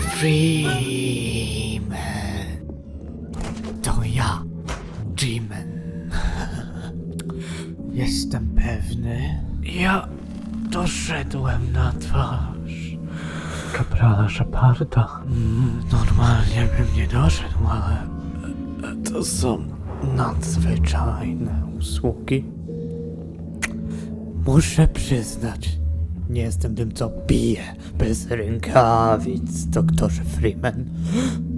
Freeman. To ja, Jimen. Jestem pewny. Ja doszedłem na twarz. Kaprala Szeparda. Mm, Normalnie bym nie doszedł, ale to są nadzwyczajne usługi. Muszę przyznać, nie jestem tym, co pije bez rękawic, doktorze Freeman.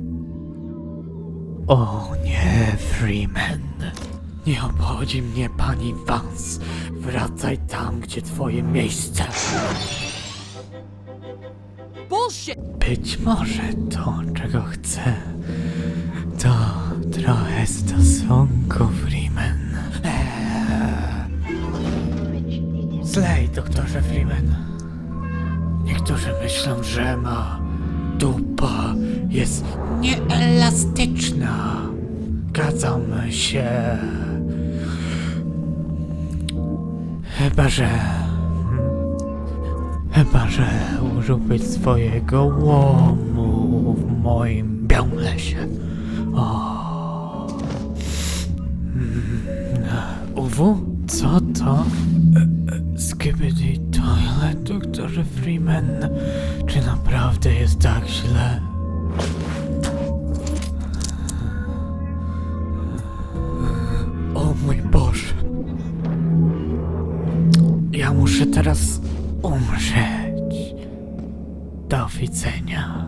O nie, Freeman. Nie obchodzi mnie pani Vance. Wracaj tam, gdzie twoje miejsce. Bullshit! Być może to, czego chcę, to trochę stosunku, Zlej, doktorze Freeman. Niektórzy myślą, że ma dupa jest nieelastyczna. Zgadzam się. Chyba, że... Chyba, że użyłbyś swojego łomu w moim białym lesie. O. Mm, UW? Co to? Skibidi Toilet, doktorze Freeman. Czy naprawdę jest tak źle? O mój Boże. Ja muszę teraz umrzeć. Do widzenia.